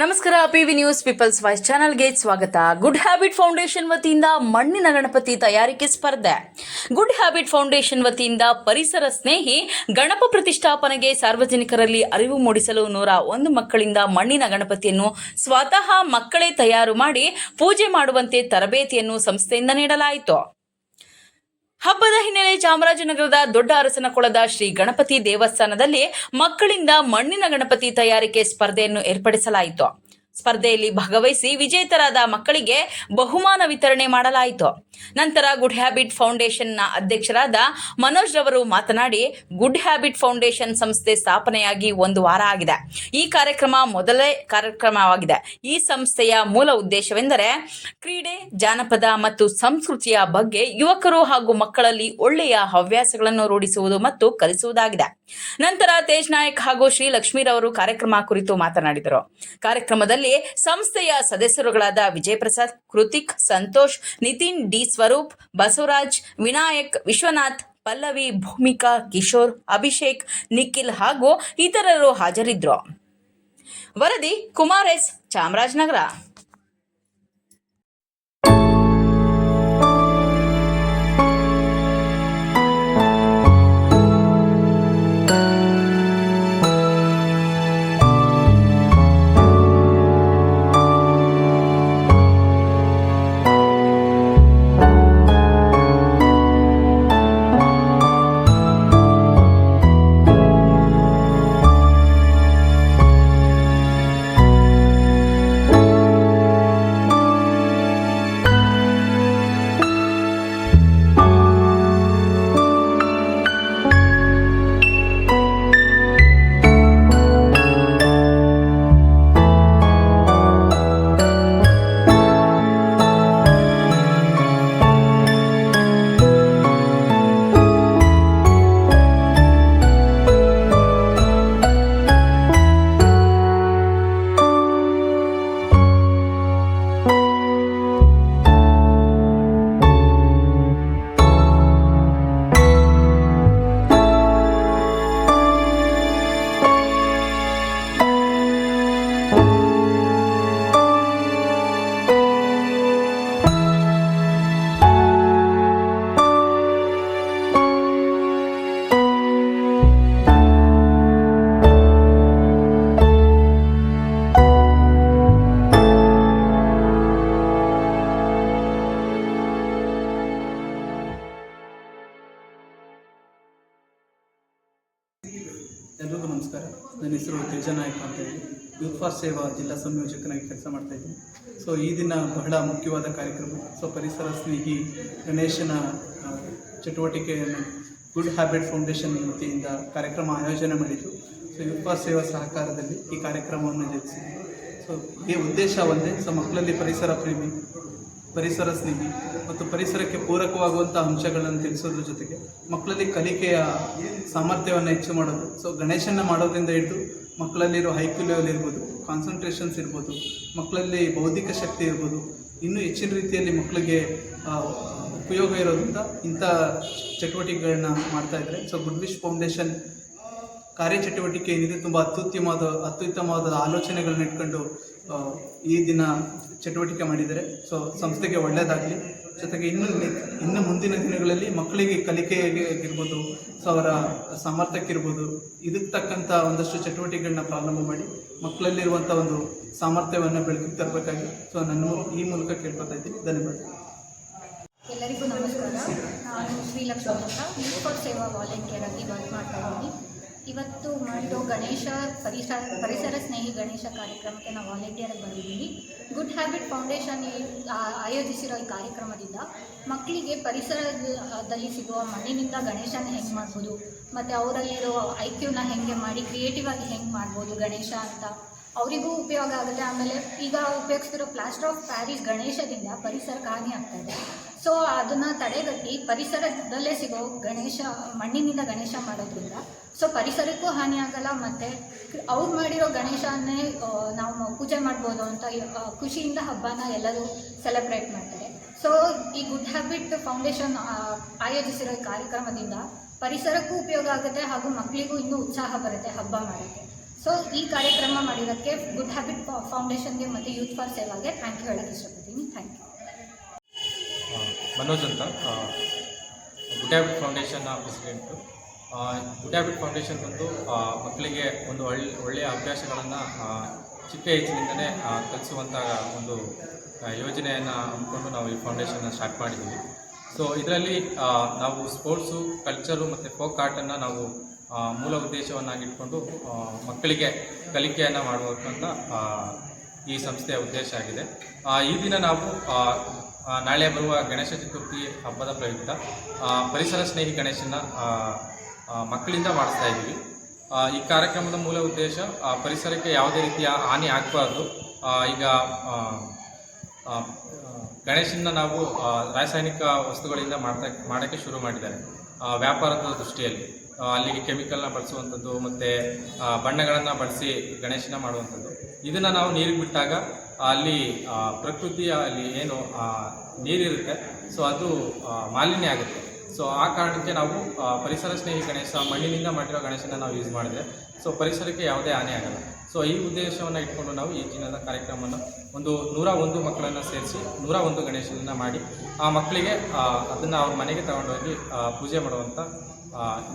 ನಮಸ್ಕಾರ PV news people's voice ಚಾನಲ್ಗೆ ಸ್ವಾಗತ. ಗುಡ್ ಹ್ಯಾಬಿಟ್ ಫೌಂಡೇಶನ್ ವತಿಯಿಂದ ಮಣ್ಣಿನ ಗಣಪತಿ ತಯಾರಿಕೆ ಸ್ಪರ್ಧೆ. ಗುಡ್ ಹ್ಯಾಬಿಟ್ ಫೌಂಡೇಶನ್ ವತಿಯಿಂದ ಪರಿಸರ ಸ್ನೇಹಿ, ಗಣಪ ಪ್ರತಿಷ್ಠಾಪನೆಗೆ ಸಾರ್ವಜನಿಕರಲ್ಲಿ ಅರಿವು ಮೂಡಿಸಲು ನೂರ ಒಂದು ಮಕ್ಕಳಿಂದ ಮಣ್ಣಿನ ಗಣಪತಿಯನ್ನು ಸ್ವತಃ ಮಕ್ಕಳೇ ತಯಾರು ಮಾಡಿ ಪೂಜೆ ಮಾಡುವಂತೆ ತರಬೇತಿಯನ್ನು ಸಂಸ್ಥೆಯಿಂದ ನೀಡಲಾಯಿತು. ಹಬ್ಬದ ಹಿನ್ನೆಲೆ ಚಾಮರಾಜನಗರದ ದೊಡ್ಡ ಅರಸನಕೊಳದ ಶ್ರೀ ಗಣಪತಿ ದೇವಸ್ಥಾನದಲ್ಲಿ ಮಕ್ಕಳಿಂದ ಮಣ್ಣಿನ ಗಣಪತಿ ತಯಾರಿಕೆ ಸ್ಪರ್ಧೆಯನ್ನು ಏರ್ಪಡಿಸಲಾಯಿತು. ಸ್ಪರ್ಧೆಯಲ್ಲಿ ಭಾಗವಹಿಸಿ ವಿಜೇತರಾದ ಮಕ್ಕಳಿಗೆ ಬಹುಮಾನ ವಿತರಣೆ ಮಾಡಲಾಯಿತು. ನಂತರ ಗುಡ್ ಹ್ಯಾಬಿಟ್ ಫೌಂಡೇಶನ್ನ ಅಧ್ಯಕ್ಷರಾದ ಮನೋಜ್ ರವರು ಮಾತನಾಡಿ ಗುಡ್ ಹ್ಯಾಬಿಟ್ ಫೌಂಡೇಶನ್ ಸಂಸ್ಥೆ ಸ್ಥಾಪನೆಯಾಗಿ ಒಂದು ವಾರ ಆಗಿದೆ. ಈ ಕಾರ್ಯಕ್ರಮ ಮೊದಲೇ ಕಾರ್ಯಕ್ರಮವಾಗಿದೆ. ಈ ಸಂಸ್ಥೆಯ ಮೂಲ ಉದ್ದೇಶವೆಂದರೆ ಕ್ರೀಡೆ, ಜಾನಪದ ಮತ್ತು ಸಂಸ್ಕೃತಿಯ ಬಗ್ಗೆ ಯುವಕರು ಹಾಗೂ ಮಕ್ಕಳಲ್ಲಿ ಒಳ್ಳೆಯ ಹವ್ಯಾಸಗಳನ್ನು ರೂಢಿಸುವುದು ಮತ್ತು ಕಲಿಸುವುದಾಗಿದೆ. ನಂತರ ತೇಜ್ ನಾಯಕ್ ಹಾಗೂ ಶ್ರೀ ಲಕ್ಷ್ಮೀರವರು ಕಾರ್ಯಕ್ರಮ ಕುರಿತು ಮಾತನಾಡಿದರು. ಕಾರ್ಯಕ್ರಮದಲ್ಲಿ ಸಂಸ್ಥೆಯ ಸದಸ್ಯರುಗಳಾದ ವಿಜಯಪ್ರಸಾದ್, ಕೃತಿಕ್, ಸಂತೋಷ್, ನಿತಿನ್, ಡಿ ಸ್ವರೂಪ್, ಬಸವರಾಜ್, ವಿನಾಯಕ್, ವಿಶ್ವನಾಥ್, ಪಲ್ಲವಿ, ಭೂಮಿಕಾ, ಕಿಶೋರ್, ಅಭಿಷೇಕ್, ನಿಖಿಲ್ ಹಾಗೂ ಇತರರು ಹಾಜರಿದ್ದರು ವರದಿ ಕುಮಾರ್ ಎಸ್. ಚಾಮರಾಜನಗರ. ಎಲ್ರಿಗೂ ನಮಸ್ಕಾರ. ನನ್ನ ಹೆಸರು ತೇಜನಾಯಕ ಅಂತ ಹೇಳಿ. ಯೂತ್ ಫಾರ್ ಸೇವಾ ಜಿಲ್ಲಾ ಸಂಯೋಜಕನಾಗಿ ಕೆಲಸ ಮಾಡ್ತಾ ಇದ್ದೀನಿ. ಸೊ ಈ ದಿನ ಬಹಳ ಮುಖ್ಯವಾದ ಕಾರ್ಯಕ್ರಮ. ಸೊ ಪರಿಸರ ಸ್ನೇಹಿ ಗಣೇಶನ ಚಟುವಟಿಕೆಯನ್ನು ಗುಡ್ ಹ್ಯಾಬಿಟ್ ಫೌಂಡೇಶನ್ ವತಿಯಿಂದ ಕಾರ್ಯಕ್ರಮ ಆಯೋಜನೆ ಮಾಡಿದ್ದು ಸೊ ಯೂತ್ ಫಾರ್ ಸೇವಾ ಸಹಕಾರದಲ್ಲಿ ಈ ಕಾರ್ಯಕ್ರಮವನ್ನು ಜರುಗಿಸಿದ್ವಿ. ಸೊ ಈ ಉದ್ದೇಶ ಒಂದೇ, ಸೊ, ಮಕ್ಕಳಲ್ಲಿ ಪರಿಸರ ಪ್ರೇಮಿ ಪರಿಸರ ಸ್ನೇಹಿ ಮತ್ತು ಪರಿಸರಕ್ಕೆ ಪೂರಕವಾಗುವಂಥ ಅಂಶಗಳನ್ನು ತಿಳಿಸೋದ್ರ ಜೊತೆಗೆ ಮಕ್ಕಳಲ್ಲಿ ಕಲಿಕೆಯ ಸಾಮರ್ಥ್ಯವನ್ನು ಹೆಚ್ಚು ಮಾಡೋದು. ಸೊ ಗಣೇಶನ ಮಾಡೋದ್ರಿಂದ ಹಿಡಿದು ಮಕ್ಕಳಲ್ಲಿರೋ ಹೈಕ್ಯೂ ಲೆವೆಲ್ ಇರ್ಬೋದು ಕಾನ್ಸಂಟ್ರೇಷನ್ಸ್ ಇರ್ಬೋದು, ಮಕ್ಕಳಲ್ಲಿ ಬೌದ್ಧಿಕ ಶಕ್ತಿ ಇರ್ಬೋದು, ಇನ್ನೂ ಹೆಚ್ಚಿನ ರೀತಿಯಲ್ಲಿ ಮಕ್ಕಳಿಗೆ ಉಪಯೋಗ ಇರೋದ್ರಿಂದ ಇಂಥ ಚಟುವಟಿಕೆಗಳನ್ನ ಮಾಡ್ತಾ ಇದ್ದಾರೆ. ಸೊ ಗುಡ್ ವಿಶ್ ಫೌಂಡೇಶನ್ ಕಾರ್ಯಚಟುವಟಿಕೆ ಏನಿದೆ, ತುಂಬ ಅತ್ಯುತ್ತಮವಾದ ಅತ್ಯುತ್ತಮವಾದ ಆಲೋಚನೆಗಳನ್ನ ಇಟ್ಕೊಂಡು ಈ ದಿನ ಚಟುವಟಿಕೆ ಮಾಡಿದರೆ ಸೊ ಸಂಸ್ಥೆಗೆ ಒಳ್ಳೆಯದಾಗಲಿ ಜೊತೆಗೆ ಇನ್ನು ಇನ್ನು ಮುಂದಿನ ದಿನಗಳಲ್ಲಿ ಮಕ್ಕಳಿಗೆ ಕಲಿಕೆಗೆ ಆಗಿರ್ಬೋದು, ಸೊ ಅವರ ಸಾಮರ್ಥ್ಯಕ್ಕಿರ್ಬೋದು, ಇದಕ್ಕೆ ತಕ್ಕಂಥ ಒಂದಷ್ಟು ಚಟುವಟಿಕೆಗಳನ್ನ ಪ್ರಾರಂಭ ಮಾಡಿ ಮಕ್ಕಳಲ್ಲಿರುವಂಥ ಒಂದು ಸಾಮರ್ಥ್ಯವನ್ನು ಬೆಳಕಿಗೆ ತರಬೇಕಾಗಿ. ಸೊ ನಾನು ಈ ಮೂಲಕ ಕೇಳ್ಕೊತಾ ಇದ್ದೀನಿ. ಧನ್ಯವಾದ. ಎಲ್ಲರಿಗೂ ನಮಸ್ಕಾರ. ನಾನು ಶ್ರೀಲಕ್ಷ್ಮಿ ಅಂತ ಯೂತ್ ಫಾರ್ ಸೇವಾ ವಾಲಂಟಿಯರ್ ಆಗಿ ವರ್ಕ್ ಮಾಡ್ತಾ ಇದ್ದೀನಿ. ಇವತ್ತು ಮಾಡಿರೋ ಗಣೇಶ ಪರಿಸರ ಪರಿಸರ ಸ್ನೇಹಿ ಗಣೇಶ ಕಾರ್ಯಕ್ರಮಕ್ಕೆ ನಾವು ವಾಲಂಟಿಯರ್ ಬಂದಿದ್ದೀವಿ. ಗುಡ್ ಹ್ಯಾಬಿಟ್ ಫೌಂಡೇಶನ್ ಈ ಆಯೋಜಿಸಿರೋ ಈ ಕಾರ್ಯಕ್ರಮದಿಂದ ಮಕ್ಕಳಿಗೆ ಪರಿಸರದಲ್ಲಿ ಸಿಗುವ ಮಣ್ಣಿನಿಂದ ಗಣೇಶನ ಹೆಂಗೆ ಮಾಡ್ಬೋದು, ಮತ್ತು ಅವರಲ್ಲಿರೋ ಐಕ್ಯೂನ ಹೆಂಗೆ ಮಾಡಿ ಕ್ರಿಯೇಟಿವ್ ಆಗಿ ಹೆಂಗೆ ಮಾಡ್ಬೋದು ಗಣೇಶ ಅಂತ ಅವರಿಗೂ ಉಪಯೋಗ ಆಗುತ್ತೆ. ಆಮೇಲೆ ಈಗ ಉಪಯೋಗಿಸ್ತಿರೋ ಪ್ಲಾಸ್ಟರ್ ಆಫ್ ಪ್ಯಾರಿಸ್ ಗಣೇಶದಿಂದ ಪರಿಸರಕ್ಕೆ ಹಾನಿ ಆಗ್ತಾ ಇದೆ. ಸೊ ಅದನ್ನು ತಡೆಗಟ್ಟಿ ಪರಿಸರದಲ್ಲೇ ಸಿಗೋ ಗಣೇಶ, ಮಣ್ಣಿನಿಂದ ಗಣೇಶ ಮಾಡೋದ್ರಿಂದ ಸೊ ಪರಿಸರಕ್ಕೂ ಹಾನಿ ಆಗಲ್ಲ ಮತ್ತು ಅವ್ರು ಮಾಡಿರೋ ಗಣೇಶನ್ನೇ ಆ, ನಾವು ಪೂಜೆ ಮಾಡ್ಬೋದು ಅಂತ ಖುಷಿಯಿಂದ ಹಬ್ಬನ ಎಲ್ಲರೂ ಸೆಲೆಬ್ರೇಟ್ ಮಾಡ್ತಾರೆ. ಸೊ ಈ ಗುಡ್ ಹ್ಯಾಬಿಟ್ ಫೌಂಡೇಶನ್ ಆಯೋಜಿಸಿರೋ ಕಾರ್ಯಕ್ರಮದಿಂದ ಪರಿಸರಕ್ಕೂ ಉಪಯೋಗ ಆಗುತ್ತೆ ಹಾಗೂ ಮಕ್ಕಳಿಗೂ ಇನ್ನೂ ಉತ್ಸಾಹ ಬರುತ್ತೆ ಹಬ್ಬ ಮಾಡೋಕ್ಕೆ. ಸೊ ಈ ಕಾರ್ಯಕ್ರಮ ಮಾಡಿರೋಕ್ಕೆ ಗುಡ್ ಹ್ಯಾಬಿಟ್ ಫೌಂಡೇಶನ್ಗೆ ಮತ್ತು ಯೂತ್ ಫಾರ್ ಸೇವಾಗೆ ಥ್ಯಾಂಕ್ ಯು ಹೇಳಕ್ಕೆ ಇಷ್ಟಪಡ್ತೀನಿ. ಥ್ಯಾಂಕ್ ಯು ಮನೋಜ್ ಅಂತ ಗುಡ್ ಹ್ಯಾಬಿಟ್ ಫೌಂಡೇಶನ್ನ ಪ್ರೆಸಿಡೆಂಟು ಗುಡ್ ಹ್ಯಾಬಿಟ್ ಫೌಂಡೇಶನ್ ಬಂದು ಮಕ್ಕಳಿಗೆ ಒಂದು ಒಳ್ಳೆ, ಒಳ್ಳೆಯ ಅಭ್ಯಾಸಗಳನ್ನು ಚಿಕ್ಕ ಹೆಚ್ಚಿನಿಂದಲೇ ಕಲಿಸುವಂಥ ಒಂದು ಯೋಜನೆಯನ್ನು ಅಂದ್ಕೊಂಡು ನಾವು ಈ ಫೌಂಡೇಶನ್ನ ಸ್ಟಾರ್ಟ್ ಮಾಡಿದ್ದೀವಿ. ಸೊ ಇದರಲ್ಲಿ ನಾವು ಸ್ಪೋರ್ಟ್ಸು, ಕಲ್ಚರು ಮತ್ತು ಫೋಕ್ ಆರ್ಟನ್ನು ನಾವು ಮೂಲ ಉದ್ದೇಶವನ್ನಾಗಿಟ್ಕೊಂಡು ಮಕ್ಕಳಿಗೆ ಕಲಿಕೆಯನ್ನು ಮಾಡುವಂಥ ಈ ಸಂಸ್ಥೆಯ ಉದ್ದೇಶ ಆಗಿದೆ. ಈ ದಿನ ನಾವು ನಾಳೆ ಬರುವ ಗಣೇಶ ಚತುರ್ಥಿ ಹಬ್ಬದ ಪ್ರಯುಕ್ತ ಪರಿಸರ ಸ್ನೇಹಿ ಗಣೇಶನ ಮಕ್ಕಳಿಂದ ಮಾಡಿಸ್ತಾ ಇದ್ದೀವಿ. ಈ ಕಾರ್ಯಕ್ರಮದ ಮೂಲ ಉದ್ದೇಶ ಪರಿಸರಕ್ಕೆ ಯಾವುದೇ ರೀತಿಯ ಹಾನಿ ಆಗಬಾರ್ದು. ಈಗ ಗಣೇಶನ ನಾವು ರಾಸಾಯನಿಕ ವಸ್ತುಗಳಿಂದ ಮಾಡ್ತಾ, ಮಾಡೋಕ್ಕೆ ಶುರು ಮಾಡಿದ್ದಾರೆ. ವ್ಯಾಪಾರದ ದೃಷ್ಟಿಯಲ್ಲಿ. ಅಲ್ಲಿಗೆ ಕೆಮಿಕಲ್ನ ಬಳಸುವಂಥದ್ದು ಮತ್ತು ಬಣ್ಣಗಳನ್ನು ಬಳಸಿ ಗಣೇಶನ ಮಾಡುವಂಥದ್ದು. ಇದನ್ನು ನಾವು ನೀರಿಗೆ ಬಿಟ್ಟಾಗ ಅಲ್ಲಿ ಪ್ರಕೃತಿಯ ಅಲ್ಲಿ ಏನು ನೀರಿರುತ್ತೆ. ಸೊ, ಅದು ಮಾಲಿನ್ಯ ಆಗುತ್ತೆ. ಸೊ ಆ ಕಾರಣಕ್ಕೆ ನಾವು ಪರಿಸರ ಸ್ನೇಹಿ ಗಣೇಶ, ಮಣ್ಣಿನಿಂದ ಮಾಡಿರೋ ಗಣೇಶನ ನಾವು ಯೂಸ್ ಮಾಡಿದ್ರೆ ಸೊ ಪರಿಸರಕ್ಕೆ ಯಾವುದೇ ಹಾನಿ ಆಗಲ್ಲ. ಸೊ ಈ ಉದ್ದೇಶವನ್ನು ಇಟ್ಕೊಂಡು ನಾವು ಈ ದಿನದ ಕಾರ್ಯಕ್ರಮವನ್ನು ಒಂದು ನೂರ ಒಂದು ಮಕ್ಕಳನ್ನು ಸೇರಿಸಿ, ನೂರ ಒಂದು ಗಣೇಶನನ್ನು ಮಾಡಿ, ಆ ಮಕ್ಕಳಿಗೆ ಅದನ್ನು ಅವ್ರ ಮನೆಗೆ ತಗೊಂಡೋಗಿ ಪೂಜೆ ಮಾಡುವಂಥ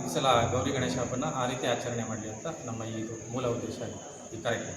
ಈ ಸಲ ಗೌರಿ ಗಣೇಶ ಹಬ್ಬನ ಆ ರೀತಿ ಆಚರಣೆ ಮಾಡಲಿ ಅಂತ ನಮ್ಮ ಈ ಮೂಲ ಉದ್ದೇಶ ಈ ಕಾರ್ಯಕ್ರಮ.